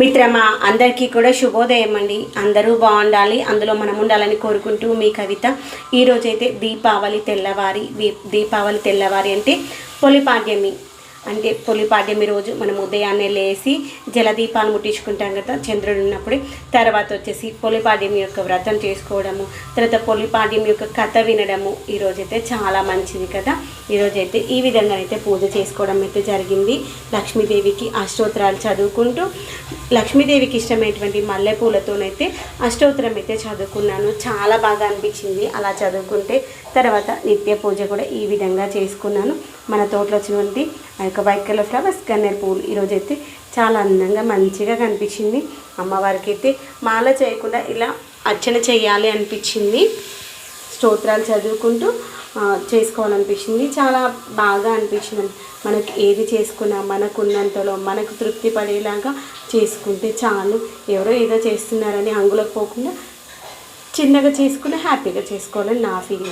మిత్రమా అందరికీ కూడా శుభోదయం అండి. అందరూ బాగుండాలి. అందులో మనం ఉండాలని కోరుకుంటూ మీ కవిత. ఈరోజైతే దీపావళి తెల్లవారి దీపావళి తెల్లవారి అంటే పొలిపాడ్యమి. అంటే పొలిపాడ్యమి రోజు మనం ఉదయాన్నే లేచి జలదీపాలు ముట్టించుకుంటాం కదా చంద్రుడు ఉన్నప్పుడు. తర్వాత వచ్చేసి పొలిపాడ్యమి యొక్క వ్రతం చేసుకోవడము తర్వాత పొలిపాడ్యం యొక్క కథ వినడము. ఈరోజైతే చాలా మంచిది కదా. ఈరోజైతే ఈ విధంగా అయితే పూజ చేసుకోవడం అయితే జరిగింది. లక్ష్మీదేవికి అష్టోత్తరాలు చదువుకుంటూ లక్ష్మీదేవికి ఇష్టమైనటువంటి మల్లెపూలతోనైతే అష్టోత్తరం అయితే చదువుకున్నాను. చాలా బాగా అనిపించింది అలా చదువుకుంటే. తర్వాత నిత్య పూజ కూడా ఈ విధంగా చేసుకున్నాను. మన తోటలో వచ్చినటువంటి ఆ యొక్క వైట్ కలర్ ఫ్లవర్స్ గన్నేరు పువ్వులు ఈరోజైతే చాలా అందంగా మంచిగా కనిపించింది. అమ్మవారికి అయితే మాల చేయకుండా ఇలా అర్చన చేయాలి అనిపించింది. స్తోత్రాలు చదువుకుంటూ చేసుకోవాలనిపించింది. చాలా బాగా అనిపించింది. మనకి ఏది చేసుకున్నా మనకున్నంతలో మనకు తృప్తి పడేలాగా చేసుకుంటే చాలు. ఎవరో ఏదో చేస్తున్నారని అంగులకు పోకుండా చిన్నగా చేసుకుని హ్యాపీగా చేసుకోవాలని నా ఫీలింగ్